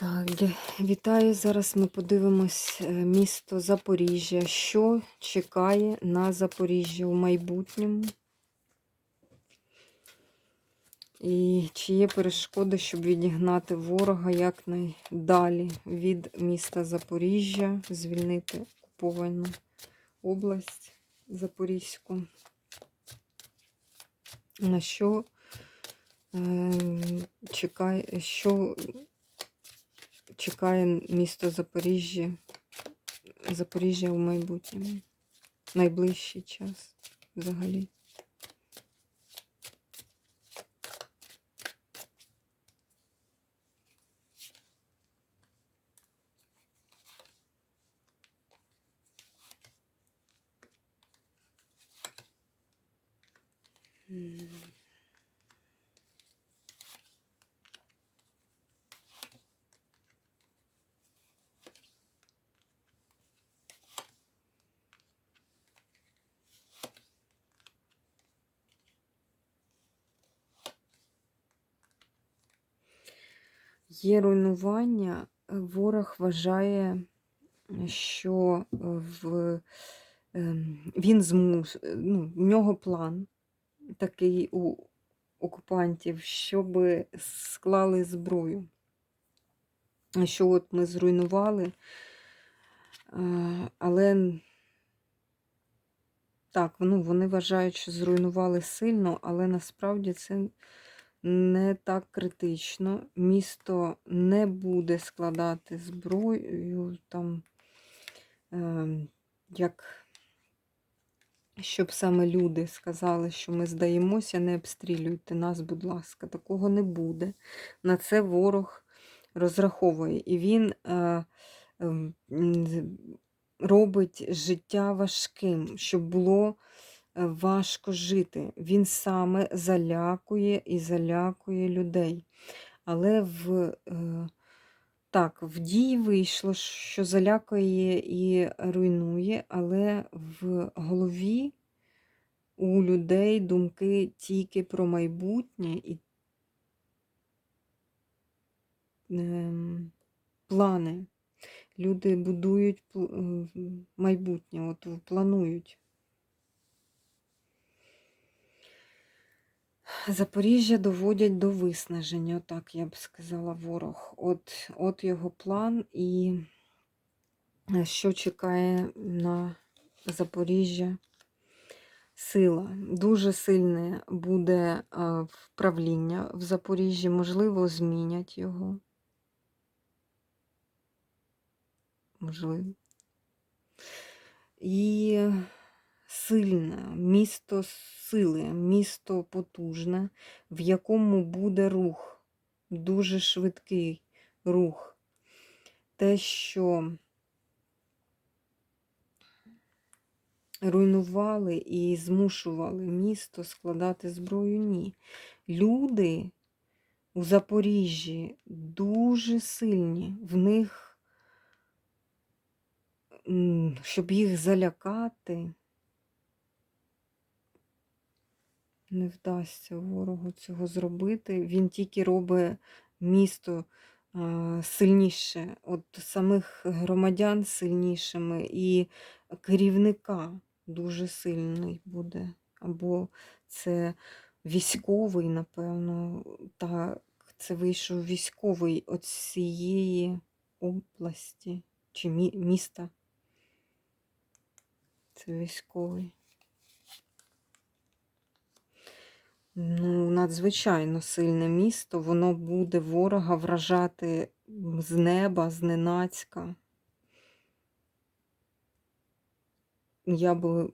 Так, вітаю. Зараз ми подивимось е, місто Запоріжжя. Що чекає на Запоріжжя у майбутньому? І чи є перешкоди, щоб відігнати ворога якнайдалі від міста Запоріжжя, звільнити окуповану область Запорізьку? На що е, чекає, що чекає місто Запоріжжя, Запоріжжя у майбутньому, найближчий час взагалі. М. Є руйнування, е, ворог вважає, що е, в, ем, він змус, е, ну, в нього план такий у окупантів, щоб склали зброю. Що от ми зруйнували, е, але так, ну, вони вважають, що зруйнували сильно, але насправді це не так критично. Місто не буде складати зброю, там, е, як, щоб саме люди сказали, що ми здаємося, не обстрілюйте нас, будь ласка, такого не буде. На це ворог розраховує. І він е, м, робить життя важким, щоб було е, важко жити. Він саме залякує і залякує людей. Але в е, так, в дії вийшло, що залякує і руйнує, але в голові у людей думки тільки про майбутнє і ем, плани. Люди будують е, майбутнє, от планують. Запоріжжя доводять до виснаження, отак я б сказала, ворог. От, от його план і е, що чекає на Запоріжжя сила. Дуже сильне буде е, вправління в Запоріжжі, можливо, змінять його. Можливо. І сильне, місто сили, місто потужне, в якому буде рух, дуже швидкий рух. Те, що руйнували і змушували місто складати зброю, ні. Люди у Запоріжжі дуже сильні, в них щоб їх залякати, не вдасться ворогу цього зробити. Він тільки робить місто сильніше, от самих громадян сильнішими, і керівника дуже сильний буде. Або це військовий, напевно, так, це вийшов військовий от цієї області чи міста. Це військовий. Ну, надзвичайно сильне місто, воно буде ворога вражати з неба, зненацька. Я би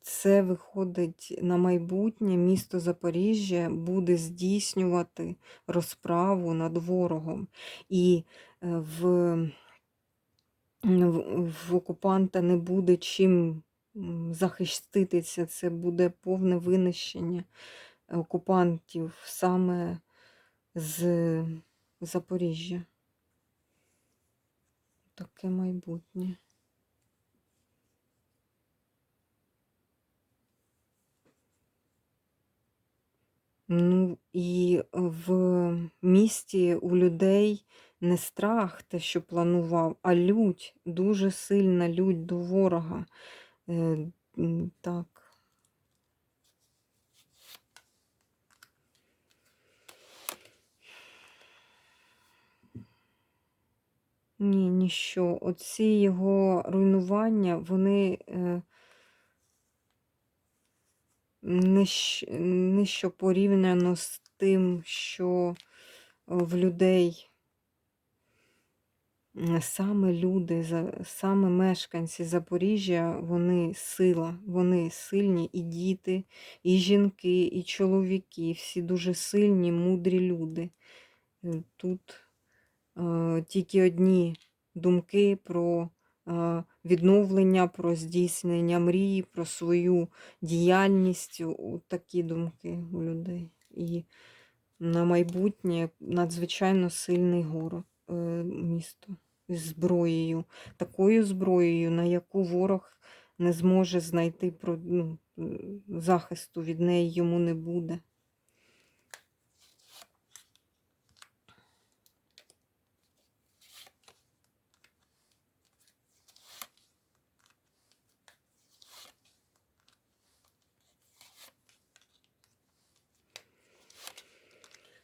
це виходить на майбутнє, місто Запоріжжя буде здійснювати розправу над ворогом. І е, в, в, окупанта не буде чим захиститися, це буде повне винищення окупантів саме з Запоріжжя. Таке майбутнє. Ну і в місті у людей не страх, те, що планував, а лють, дуже сильна лють до ворога. Е, Так. Ні, ніщо. Оці його руйнування, вони е, ніщо, порівняно з тим, що в людей саме люди, саме мешканці Запоріжжя, вони сила, вони сильні і діти, і жінки, і чоловіки, всі дуже сильні, мудрі люди. Е, Тут е, тільки одні думки про е, відновлення, про здійснення мрії, про свою діяльність. От такі думки у людей. І на майбутнє надзвичайно сильний город, місто з зброєю, такою зброєю, на яку ворог не зможе знайти ну, е, захисту від неї йому не буде.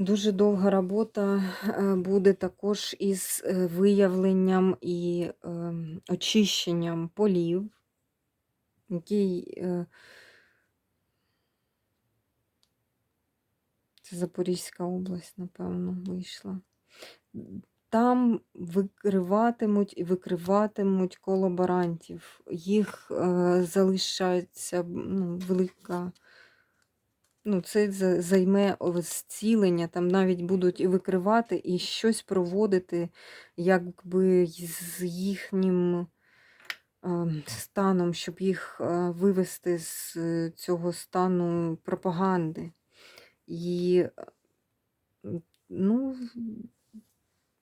Дуже довга робота е, буде також із е, виявленням і ем, очищенням полів, який е, це Запорізька область, напевно, вийшла. Там викриватимуть і викриватимуть колаборантів. Їх залишається ну, велика. Ну, це займе зцілення, там навіть будуть і викривати, і щось проводити, якби з їхнім е, станом, щоб їх е, вивести з цього стану пропаганди. І, ну,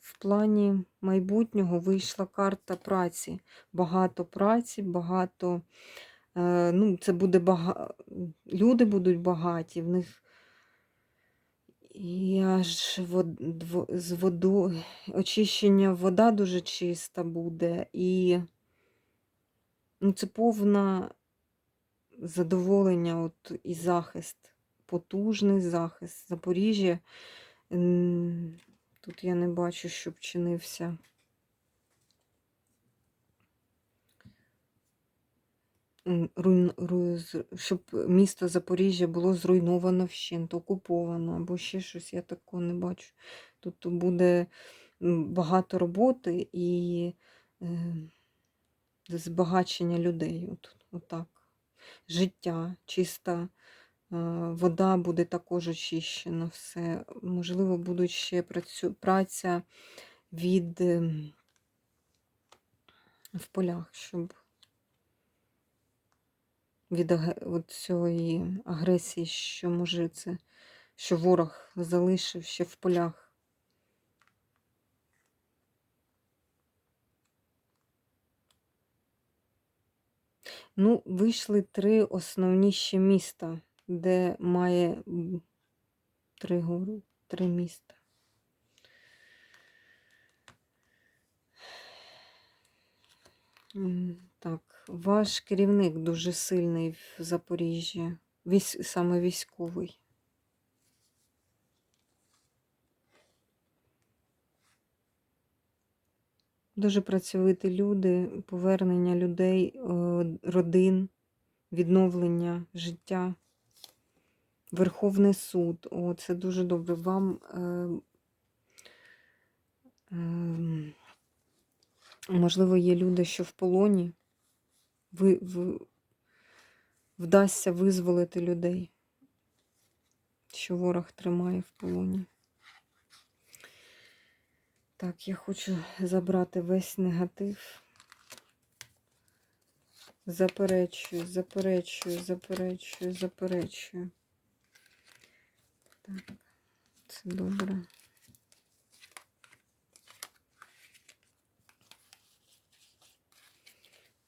в плані майбутнього вийшла карта праці. Багато праці, багато. Е, Ну, це буде бага... Люди будуть багаті, в них і аж вод... з воду очищення вода дуже чиста буде, і ну, це повне задоволення от, і захист, потужний захист. Запоріжжя. Тут я не бачу, щоб чинився. Щоб місто Запоріжжя було зруйновано вщент, окуповано або ще щось, я такого не бачу. Тут буде багато роботи і е, збагачення людей. От, отак. Життя, чиста вода буде також очищена, все. Можливо, будуть ще працю, праця від ем, в полях, щоб від от цієї агресії, що може це, що ворог залишив ще в полях. Ну, вийшли три основні ще міста, де має три гори, три міста. Так, ваш керівник дуже сильний в Запоріжжі, військ, саме військовий. Дуже працьовиті люди, повернення людей, е, родин, відновлення життя, Верховний суд. О, це дуже добре. Вам е, е, можливо є люди, що в полоні. Ви, ви, вдасться визволити людей, що ворог тримає в полоні. Так, я хочу забрати весь негатив. Заперечую, заперечую, заперечую, заперечую. Так, це добре.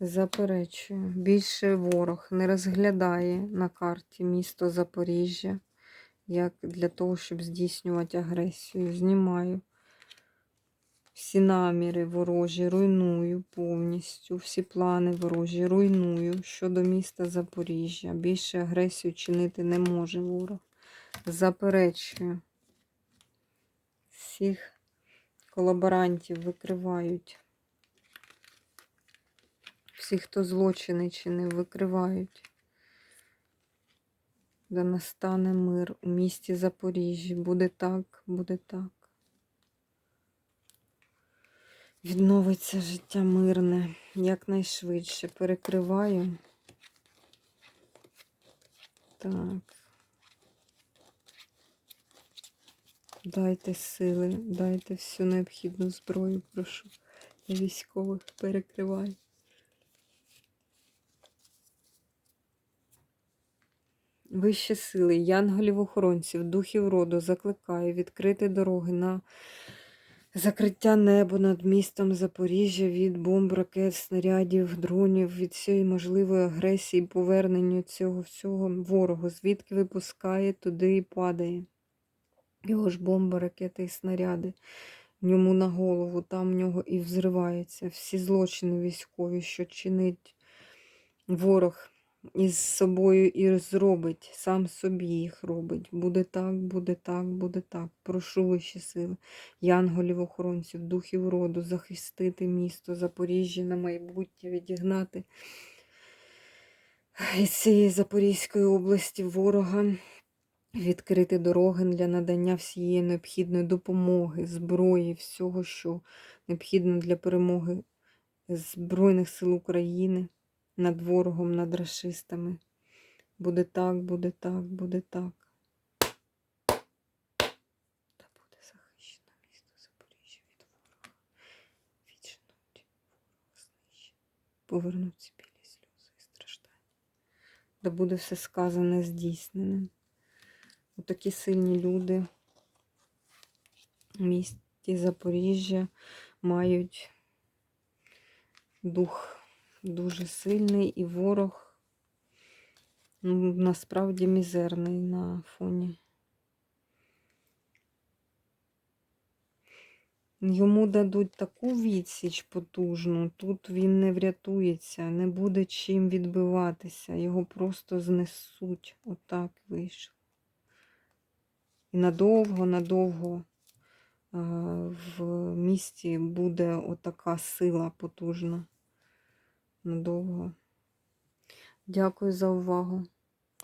Заперечую. Більше ворог не розглядає на карті місто Всі наміри ворожі руйную повністю, всі плани ворожі руйную щодо міста Запоріжжя. Більше агресію чинити не може ворог. Заперечую. Всіх колаборантів викривають. Всі, хто злочини чинив, викривають. Да настане мир у місті Запоріжжі. Буде так, буде так. Відновиться життя мирне якнайшвидше. Перекриваю. Так. Дайте сили, дайте всю необхідну зброю, прошу. Військових перекриваю. Вищі сили, янголів-охоронців, духів роду закликаю відкрити дороги на закриття неба над містом Запоріжжя від бомб, ракет, снарядів, дронів, від всієї можливої агресії, поверненню цього всього ворогу, звідки випускає, туди і падає. Його ж бомби, ракети і снаряди. Йому на голову, там в нього і взриваються. Всі злочини військові, що чинить ворог із собою і зробить, сам собі їх робить. Буде так, буде так, буде так. Прошу вищі сили, янголів, охоронців, духів роду, захистити місто Запоріжжя на майбутнє, відігнати із цієї Запорізької області ворога. Відкрити дороги для надання всієї необхідної допомоги, зброї, всього, що необхідно для перемоги Збройних сил України над ворогом, над расистами. Буде так, буде так, буде так. Та буде захищено місто Запоріжжя від ворога. Відженуть ворога знищено. Повернуться білі сльози і страждання. Да буде все сказане здійсненим. Отакі сильні люди в місті Запоріжжя мають дух дуже сильний і ворог ну, насправді мізерний на фоні. Йому дадуть таку відсіч потужну, тут він не врятується, не буде чим відбиватися, його просто знесуть. Отак вийшло. І надовго, надовго в місті буде отака сила потужна. Надовго. Дякую за увагу.